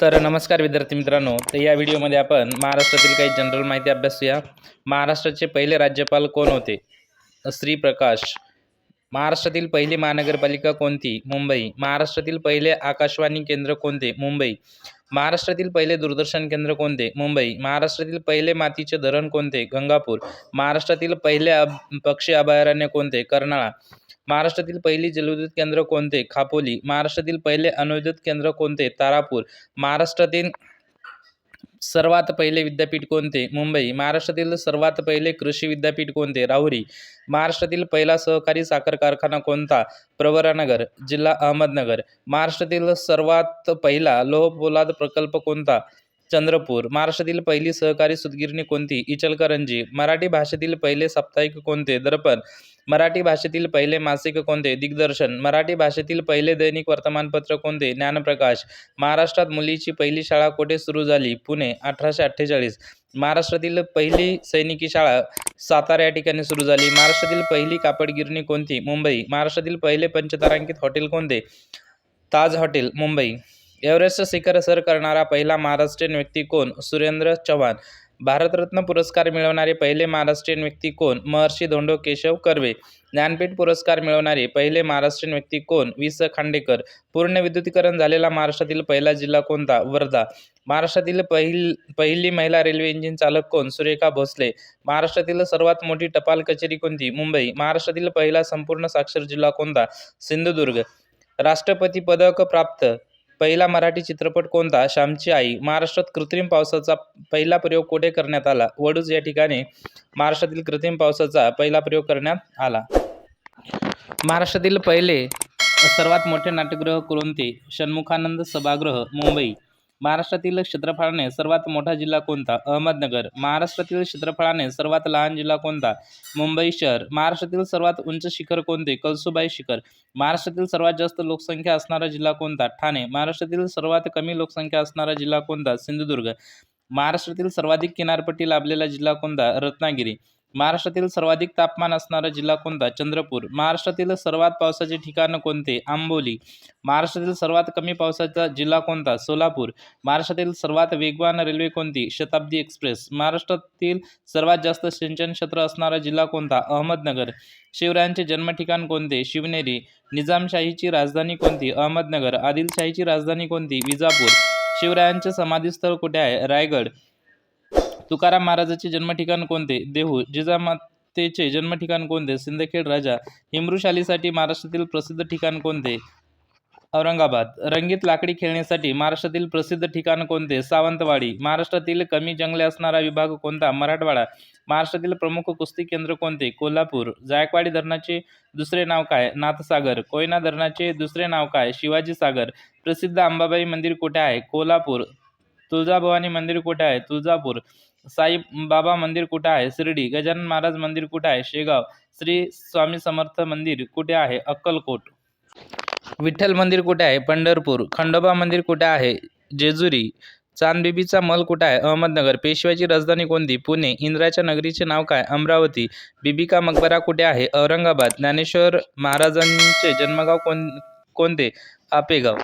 तर नमस्कार विद्यार्थी मित्रांनो तर या व्हिडिओमध्ये आपण महाराष्ट्रातील काही जनरल माहिती अभ्यासूया महाराष्ट्राचे पहिले राज्यपाल कोण होते? श्री प्रकाश. महाराष्ट्रातील पहिली महानगरपालिका कोणती? मुंबई. महाराष्ट्रातील पहिले आकाशवाणी केंद्र कोणते? मुंबई. महाराष्ट्रातील पहिले दूरदर्शन केंद्र कोणते? मुंबई. महाराष्ट्रातील पहिले मातीचे धरण कोणते? गंगापूर. महाराष्ट्रातील पहिले अब पक्षी अभयारण्य कोणते? कर्नाळा. महाराष्ट्रातील पहिली जलविद्युत केंद्र कोणते? खापोली. महाराष्ट्रातील पहिले अणुविद्युत केंद्र कोणते? तारापूर. महाराष्ट्रातील सर्वात पहिले विद्यापीठ कोणते? मुंबई. महाराष्ट्रातील सर्वात पहिले कृषी विद्यापीठ कोणते? राहुरी. महाराष्ट्रातील पहिला सहकारी साखर कारखाना कोणता? प्रवरानगर जिल्हा अहमदनगर. महाराष्ट्रातील सर्वात पहिला लोहपोलाद प्रकल्प कोणता? चंद्रपूर. महाराष्ट्रातील पहिली सहकारी सुतगिरणी कोणती? इचलकरंजी. मराठी भाषेतील पहिले साप्ताहिक कोणते? दर्पण. मराठी भाषेतील पहिले मासिक कोणते? दिग्दर्शन. मराठी भाषेतील पहिले दैनिक वर्तमानपत्र कोणते? ज्ञानप्रकाश. महाराष्ट्रात मुलीची पहिली शाळा कुठे सुरू झाली? पुणे अठराशे अठ्ठेचाळीस. महाराष्ट्रातील पहिली सैनिकी शाळा सातारा या ठिकाणी सुरू झाली. महाराष्ट्रातील पहिली कापडगिरणी कोणती? मुंबई. महाराष्ट्रातील पहिले पंचतारांकित हॉटेल कोणते? ताज हॉटेल मुंबई. एव्हरेस्ट शिखर सर करणारा पहिला महाराष्ट्रीयन व्यक्ती कोण? सुरेंद्र चव्हाण. भारतरत्न पुरस्कार मिळवणारे पहिले महाराष्ट्रीयन व्यक्ती कोण? महर्षी धोंडो केशव कर्वे. ज्ञानपीठ पुरस्कार मिळवणारे पहिले महाराष्ट्रीयन व्यक्ती कोण? वि स. खांडेकर. पूर्ण विद्युतीकरण झालेला महाराष्ट्रातील पहिला जिल्हा कोणता? वर्धा. महाराष्ट्रातील पहिल पहिली महिला रेल्वे इंजिन चालक कोण? सुरेखा भोसले. महाराष्ट्रातील सर्वात मोठी टपाल कचेरी कोणती? मुंबई. महाराष्ट्रातील पहिला संपूर्ण साक्षर जिल्हा कोणता? सिंधुदुर्ग. राष्ट्रपती पदक प्राप्त पहिला मराठी चित्रपट कोणता? श्यामची आई. महाराष्ट्रात कृत्रिम पावसाचा पहिला प्रयोग कुठे करण्यात आला? वडूज या ठिकाणी महाराष्ट्रातील कृत्रिम पावसाचा पहिला प्रयोग करण्यात आला. महाराष्ट्रातील पहिले सर्वात मोठे नाट्यगृह कोणते? षण्मुखानंद सभागृह मुंबई. महाराष्ट्रातील क्षेत्रफळाने सर्वात मोठा जिल्हा कोणता? अहमदनगर. महाराष्ट्रातील क्षेत्रफळाने सर्वात लहान जिल्हा कोणता? मुंबई शहर. महाराष्ट्रातील सर्वात उंच शिखर कोणते? कलसुबाई शिखर. महाराष्ट्रातील सर्वात जास्त लोकसंख्या असणारा जिल्हा कोणता? ठाणे. महाराष्ट्रातील सर्वात कमी लोकसंख्या असणारा जिल्हा कोणता? सिंधुदुर्ग. महाराष्ट्रातील सर्वाधिक किनारपट्टी लाभलेला जिल्हा कोणता? रत्नागिरी. महाराष्ट्रातील सर्वाधिक तापमान असणारा जिल्हा कोणता? चंद्रपूर. महाराष्ट्रातील सर्वात पावसाचे ठिकाण कोणते? आंबोली. महाराष्ट्रातील सर्वात कमी पावसाचा जिल्हा कोणता? सोलापूर. महाराष्ट्रातील सर्वात वेगवान रेल्वे कोणती? शताब्दी एक्सप्रेस. महाराष्ट्रातील सर्वात जास्त सिंचन क्षेत्र असणारा जिल्हा कोणता? अहमदनगर. शिवरायांचे जन्मठिकाण कोणते? शिवनेरी. निजामशाहीची राजधानी कोणती? अहमदनगर. आदिलशाहीची राजधानी कोणती? विजापूर. शिवरायांचे समाधीस्थळ कुठे आहे? रायगड. तुकाराम महाराजाचे जन्मठिकाण कोणते? देहू. जिजामातेचे जन्मठिकाण कोणते? सिंदखेड राजा. हिमृशालीसाठी महाराष्ट्रातील प्रसिद्ध ठिकाण कोणते? औरंगाबाद. रंगीत लाकडी खेळण्यासाठी महाराष्ट्रातील प्रसिद्ध ठिकाण कोणते? सावंतवाडी. महाराष्ट्रातील कमी जंगले असणारा विभाग कोणता? मराठवाडा. महाराष्ट्रातील प्रमुख कुस्ती केंद्र कोणते? कोल्हापूर. जायकवाडी धरणाचे दुसरे नाव काय? नाथसागर. कोयना धरणाचे दुसरे नाव काय? शिवाजी सागर प्रसिद्ध अंबाबाई मंदिर कुठे आहे? कोल्हापूर. तुळजाभवानी मंदिर कुठे आहे? तुळजापूर. साई बाबा मंदिर कुठे आहे? शिर्डी. गजानन महाराज मंदिर कुठे आहे? शेगाव. श्री स्वामी समर्थ मंदिर कुठे आहे? अक्कलकोट. विठ्ठल मंदिर कुठे आहे? पंढरपूर. खंडोबा मंदिर कुठे आहे? जेजुरी. चांदबिबीचा मल कुठे आहे? अहमदनगर. पेशव्याची राजधानी कोणती? पुणे. इंद्राच्या नगरीचे नाव काय? अमरावती. बिबिका मकबरा कुठे आहे? औरंगाबाद. ज्ञानेश्वर महाराजांचे जन्मगाव कोण कोणते? आपेगाव.